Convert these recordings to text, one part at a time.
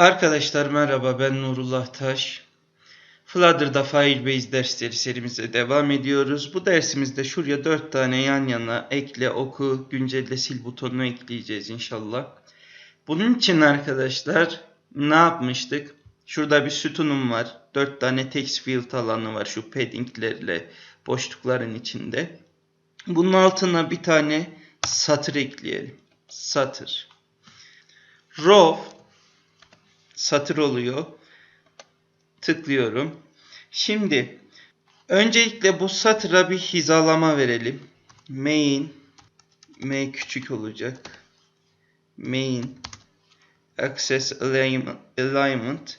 Arkadaşlar merhaba ben Nurullah Taş. Flutter'da Firebase dersleri serimize devam ediyoruz. Bu dersimizde şuraya 4 tane yan yana ekle, oku, güncelle, sil butonunu ekleyeceğiz inşallah. Bunun için arkadaşlar ne yapmıştık? Şurada bir sütunum var. 4 tane text field alanı var şu paddinglerle boşlukların içinde. Bunun altına bir tane satır ekleyelim. Satır. Row satır oluyor. Tıklıyorum. Şimdi öncelikle bu satıra bir hizalama verelim. Main M küçük olacak. Main Access Alignment, alignment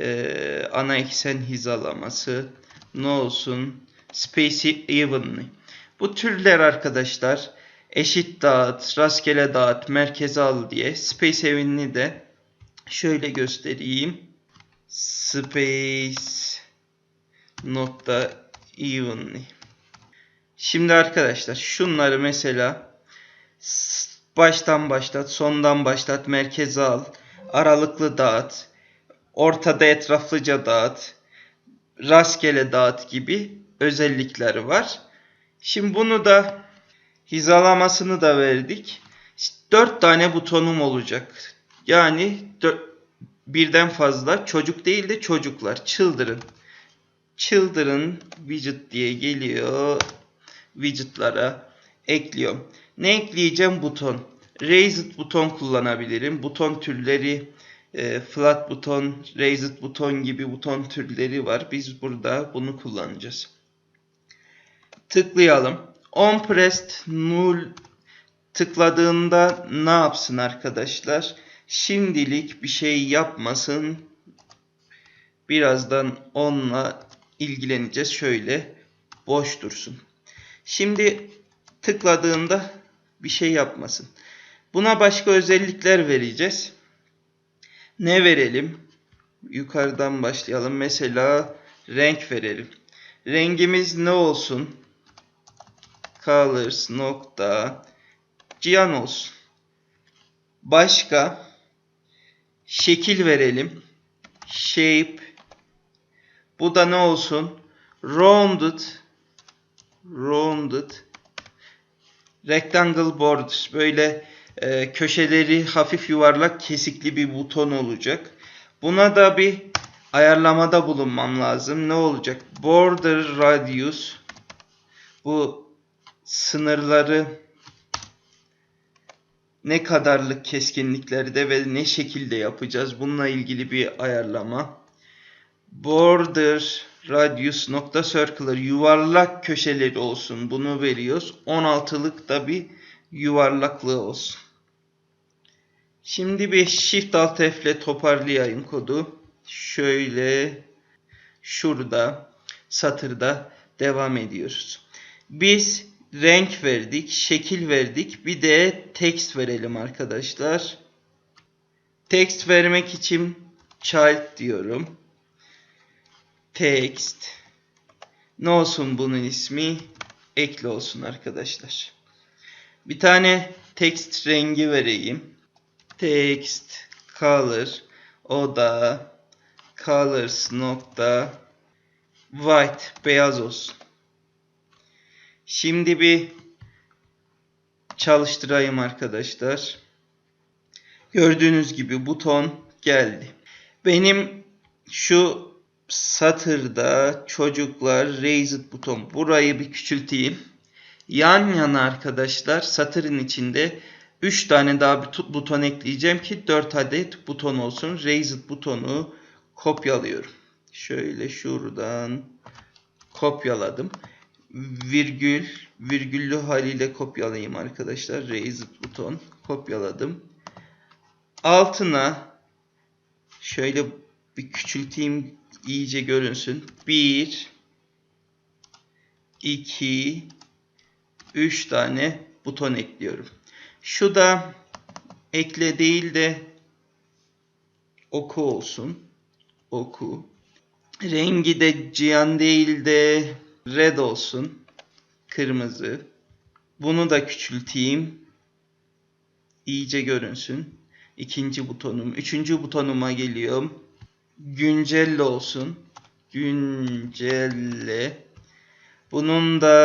e, ana eksen hizalaması ne olsun Space Evenly. Bu türler arkadaşlar eşit dağıt, rastgele dağıt, merkeze al diye Space Evenly de şöyle göstereyim. Space nokta evenly. Şimdi arkadaşlar şunları mesela baştan başlat, sondan başlat, merkeze al, aralıklı dağıt, ortada etraflıca dağıt, rastgele dağıt gibi özellikleri var. Şimdi bunu da hizalamasını da verdik. 4 tane butonum olacak. Yani birden fazla çocuk değil de çocuklar. Children. Children widget diye geliyor. Widgetlara ekliyorum. Ne ekleyeceğim? Buton. Raised buton kullanabilirim. Buton türleri e, flat buton, raised buton gibi buton türleri var. Biz burada bunu kullanacağız. Tıklayalım. On pressed null tıkladığında ne yapsın arkadaşlar? Şimdilik bir şey yapmasın. Birazdan onunla ilgileneceğiz. Şöyle boş dursun. Şimdi tıkladığında bir şey yapmasın. Buna başka özellikler vereceğiz. Ne verelim? Yukarıdan başlayalım. Mesela renk verelim. Rengimiz ne olsun? Colors nokta cihan olsun. Başka şekil verelim. Shape. Bu da ne olsun? Rounded. Rounded. Rectangle borders. Böyle e, köşeleri hafif yuvarlak kesikli bir buton olacak. Buna da bir ayarlamada bulunmam lazım. Ne olacak? Border radius. Bu sınırları ne kadarlık keskinliklerde ve ne şekilde yapacağız bununla ilgili bir ayarlama. Border radius nokta circular yuvarlak köşeleri olsun bunu veriyoruz. 16'lık da bir yuvarlaklığı olsun. Şimdi bir Shift Alt F ile toparlayayım kodu. Şöyle şurada satırda devam ediyoruz. Biz renk verdik, şekil verdik. Bir de text verelim arkadaşlar. Text vermek için child diyorum. Text. Ne olsun bunun ismi? Ekli olsun arkadaşlar. Bir tane text rengi vereyim. Text color o da colors nokta white beyaz olsun. Şimdi bir çalıştırayım arkadaşlar. Gördüğünüz gibi buton geldi. Benim şu satırda çocuklar raised buton burayı bir küçülteyim. Yan yana arkadaşlar satırın içinde 3 tane daha bir buton ekleyeceğim ki 4 adet buton olsun. Raised butonu kopyalıyorum. Şöyle şuradan kopyaladım virgül virgüllü haliyle kopyalayayım arkadaşlar. Raised buton kopyaladım. Altına şöyle bir küçülteyim iyice görünsün. 1 2 3 tane buton ekliyorum. Şu da ekle değil de oku olsun. Oku. Rengi de cihan değil de red olsun. Kırmızı. Bunu da küçülteyim. İyice görünsün. ikinci butonum. Üçüncü butonuma geliyorum. Güncelle olsun. Güncelle. Bunun da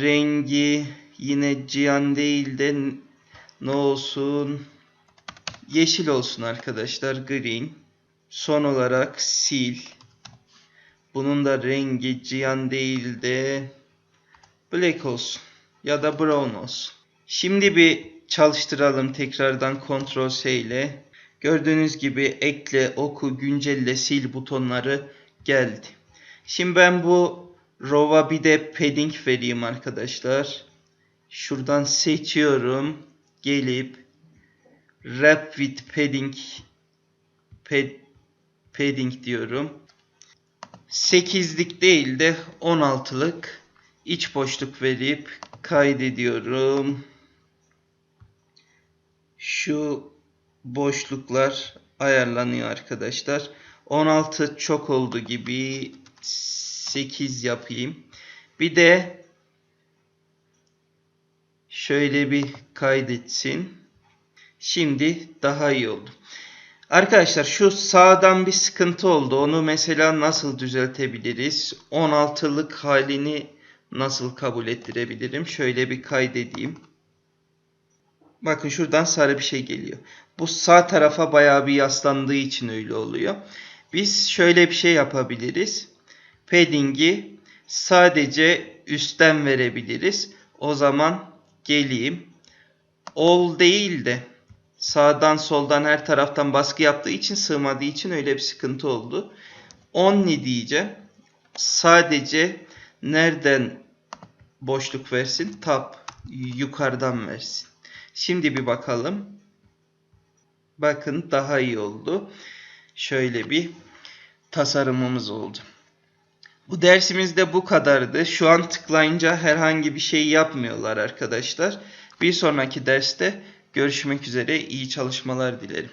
rengi yine cihan değil de ne olsun? Yeşil olsun arkadaşlar. Green. Son olarak sil. Bunun da rengi cihan değil de black olsun. Ya da brown olsun. Şimdi bir çalıştıralım tekrardan Ctrl S ile. Gördüğünüz gibi ekle, oku, güncelle, sil butonları geldi. Şimdi ben bu row'a bir de padding vereyim arkadaşlar. Şuradan seçiyorum. Gelip wrap with padding pad, padding diyorum. 8'lik değil de 16'lık iç boşluk verip kaydediyorum. Şu boşluklar ayarlanıyor arkadaşlar. 16 çok oldu gibi 8 yapayım. Bir de şöyle bir kaydetsin. Şimdi daha iyi oldu. Arkadaşlar şu sağdan bir sıkıntı oldu. Onu mesela nasıl düzeltebiliriz? 16'lık halini nasıl kabul ettirebilirim? Şöyle bir kaydedeyim. Bakın şuradan sarı bir şey geliyor. Bu sağ tarafa bayağı bir yaslandığı için öyle oluyor. Biz şöyle bir şey yapabiliriz. Padding'i sadece üstten verebiliriz. O zaman geleyim. All değil de sağdan soldan her taraftan baskı yaptığı için sığmadığı için öyle bir sıkıntı oldu. Only diyeceğim. Sadece nereden boşluk versin? Tab yukarıdan versin. Şimdi bir bakalım. Bakın daha iyi oldu. Şöyle bir tasarımımız oldu. Bu dersimizde bu kadardı. Şu an tıklayınca herhangi bir şey yapmıyorlar arkadaşlar. Bir sonraki derste görüşmek üzere. İyi çalışmalar dilerim.